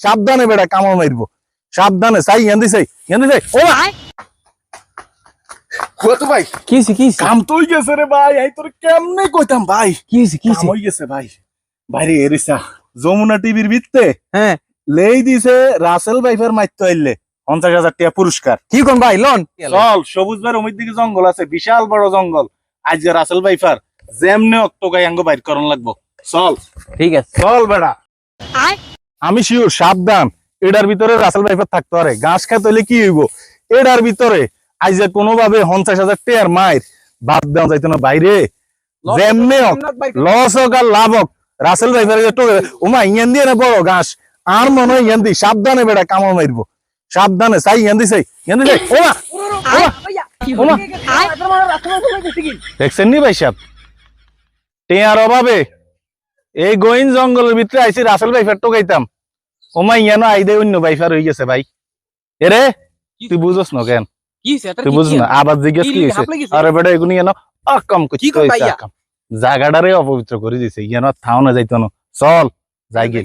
সাবধানে বেটা কামড় মারবো। সাবধানে চাই ইয়ান্দি চাই ইয়ান্দি চাই ও মা! কত ভাই। কি হয়েছে কি কাম তো হই গেছে রে ভাই এই তোর কেমনে কইতাম ভাই? কি হয়েছে কি কাম হই গেছে ভাই। বাইরে এরিসা যমুনা টিভির ভিত্তে হ্যাঁ। লেই দিছে রাসেল ভাইফার মাইতো আইলে পঞ্চাশ হাজার টাকা পুরস্কার। কি কোন ভাই লন? চল সবুজ অমিত দিকে জঙ্গল আছে বিশাল বড় জঙ্গল। আজ যে রাসেল ভাইফার যেমনে অক্টোকাই আঙ্গ বাইর করন লাগবো। চল। ঠিক আছে। চল বেড়া আমি শিওর সাবধান। এটার ভিতরে রাসেল ভাইফার থাকতে পারে। ঘাস খাইতে হইলে কি হইব? এটার ভিতরে আজ যে কোনোভাবে পঞ্চাশ হাজার টেয়ার মায়ের বাদ দেওয়া যাইতো না বাইরে। যেমনে হোক লস হোক আর লাভ হোক রাসেল ভাইফার ওমা ইয়ান দিয়ে না বড় ঘাস। আর মনে হয় ইয়ান দি সাবধানে বেড়া কামড় মারবো। সাবধানে চাই ইয়ান দি চাই ইয়ান দি চাই। ওমা ওমা দেখছেন নি ভাই সাহেব? টেয়ার অভাবে এই গোইন জঙ্গলের ভিতরে আইসি রাসেল ভাইফার টোকাইতাম। ওমা ইয়ানো আইদে অন্য বাইফার হয়ে গেছে ভাই। এরে তুই বুঝোস না কেন? তুই বুঝ না? আবার জিজ্ঞেস কি? হয়েছে আরে বেটা এগুনি ইয়ানো অকম কি কিছু জায়গাটারে অপবিত্র করে দিছে ইয়ানো থাও না যাইতো না। চল যাই গিয়ে